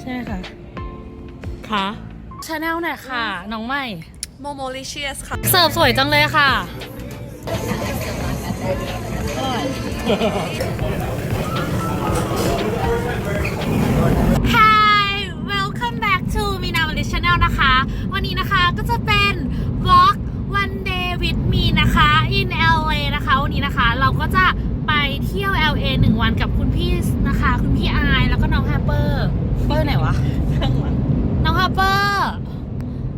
ใช่ไหมคะค่ะชาแนลหน่อยค่ะ น้องใหม่ โมโมลิเชียสค่ะ เสิร์ฟสวยจังเลยค่ะ Hi welcome back to Mina m a l i Channel นะคะ วันนี้นะคะก็จะเป็น Vlog One Day with me นะคะ in LA นะคะ วันนี้นะคะเราก็จะไปเที่ยว LA หนึ่งวันกับคุณพี่นะ คะคุณพี่อายแล้วก็น้องแฮปเปอร์เปอร์ไหนวะ น้องฮับเปอร์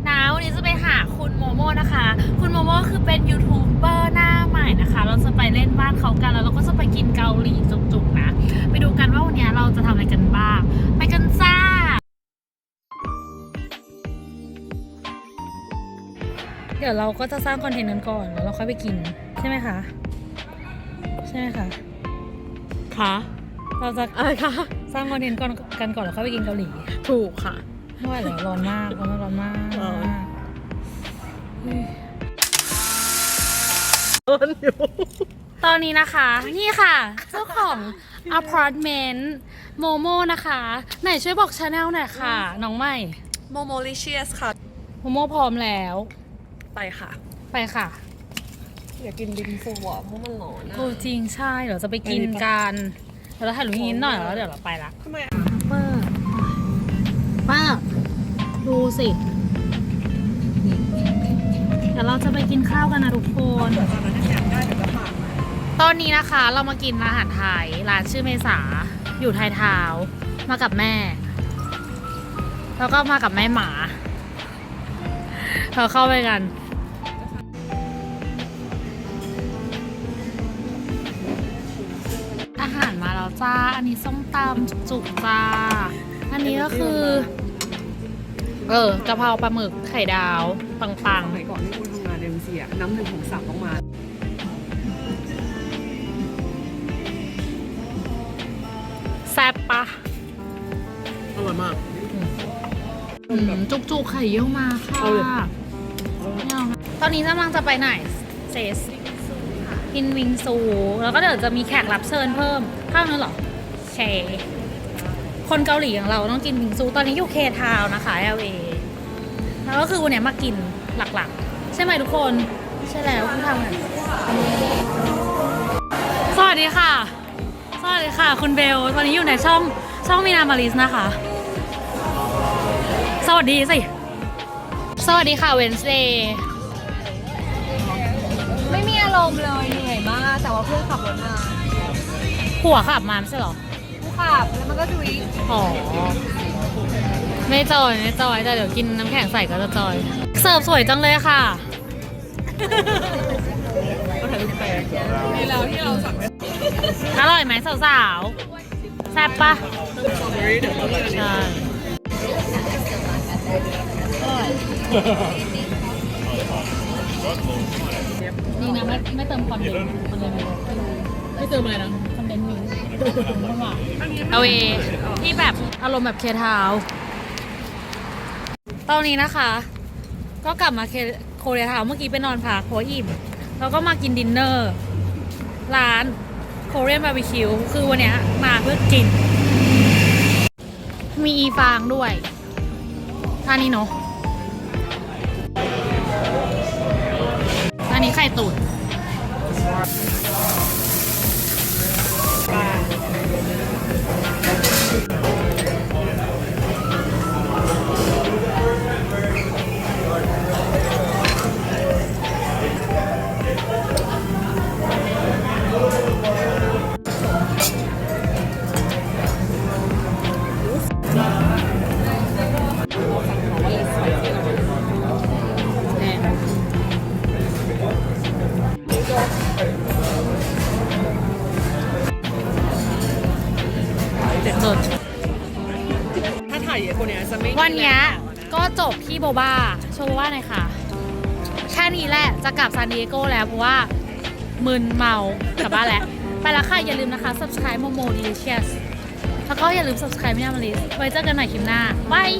นะวันนี้จะไปหาคุณโมโมนะคะ คุณโมโมคือเป็นยูทูบเบอร์หน้าใหม่นะคะ เราจะไปเล่นบ้านเขากันแล้วเราก็จะไปกินเกาหลีจุกๆนะ ไปดูกันว่าวันนี้เราจะทำอะไรกันบ้าง ไปกันจ้าเดี๋ยวเราก็จะสร้างคอนเทนต์นั้นก่อนแล้วเราค่อยไปกิน ใช่ไหมคะ ใช่ไหมคะค่ะ เราจะอะไรคะสร้างคอนเทนต์ก่อนกันก่อนแล้วค่อยไปกินเกาหลีถูกค่ะไม่ไหวแล้วร้อนมากร้อนมากร้อนมากร้อนเฮ้ยต้นอยู่ตอนนี้นะคะ นี่ค่ะ เจ้าของอพาร์ตเมนต์โมโมนะคะ ไหนช่วยบอกชาแนลหน่อยค่ะ น้องใหม่โมโมลิเชียสค่ะ โมโมพร้อมแล้ว ไปค่ะ ไปค่ะอยากกินบิงซูอะเพราะมันร้อนอะกูจริงใช่เดี๋ยวจะไปกินกันเดี๋ยวเราถ่ายรูปนิดหน่อยแล้วเดี๋ยวเราไปละทำไมอะป้าป้าดูสิ เดี๋ยวเราจะไปกินข้าวกันนะทุกคนตอนนั้นอยากได้แต่จะผ่านตอนนี้นะคะเรามากินอาหารไทยร้านชื่อเมษา อยู่ไทยทาวน์มากับแม่ แล้วก็มากับแม่หมา เราเข้าไปกัน จ้า อันนี้ส้มตำจุกๆจ้า อันนี้ก็คือ เออกะเพราปลาหมึกไข่ดาวปังสมัยก่อนที่คุณทำงานเอ็มซีอะน้ำหนึ่งของสามต้องมา ๆแซ่บปะอร่อยมาก อืมจุกๆไข่เยี่ยวมาค่ะเอาเลย ไม่เอานะตอนนี้กำลังจะไปไหนเซส กินวิงซู แล้วก็เดี๋ยวจะมีแขกรับเชิญเพิ่มข้างนึงเหรอโอเคคนเกาหลีอย่างเราต้องกินวิงซู ตอนนี้อยู่เคทาวนะคะ LA แล้วก็คือวันนี้มากินหลักๆ ใช่ไหมทุกคน ใช่แล้วคุณทำไงสวัสดีค่ะ สวัสดีค่ะ คุณเบล ตอนนี้อยู่ในช่องช่องมีนามาริสนะคะ สวัสดีสิ สวัสดีค่ะเวนเดย์ไม่มีอารมณ์เลยเหนื่อยมาก แต่ว่าเพื่อนขับรถมาผัวขับมาไม่ใช่เหรอผู้ขับแล้วมันก็ทวีตอ๋อไม่จอยไม่จอยแต่เดี๋ยวกินน้ำแข็งใส่ก็จะจอย เสิร์ฟสวยจังเลยค่ะก็ถ่ายรูปแปลกนี่แล้วที่เราสั่งอร่อยไหมสาวๆแซ่บปะสตรอเบอรี่เดี๋ยวเราจะใช่ นี่นะไม่ไม่เติมคอนเดนต์คอนเดนต์ไม่เติมอะไรนะคอนเดนต์มิลเอาเอที่แบบอารมณ์แบบเคทาวน์ตอนนี้นะคะ ก็กลับมาเคโคเรียทาวน์เมื่อกี้ไปนอนพักเพราะอิ่มแล้วก็มากินดินเนอร์ ร้านโคเรียนบาร์บีคิวคือวันเนี้ยมาเพื่อกิน มีอีฟางด้วยอันนี้เนาะ อันนี้ไข่ตุ๋น วันเนี้ยก็จบที่โบบ้าโชว์โบบ้าหน่อยค่ะแค่นี้แหละจะกลับซานดิเอโกแล้วเพราะว่ามึนเมากลับบ้านแล้ว ไปแล้วค่ะ อย่าลืมนะคะ subscribe Momo Delicious แล้วก็อย่าลืม subscribe ไม่ยามาลิสไว้เจอกันใหม่คลิปหน้าบาย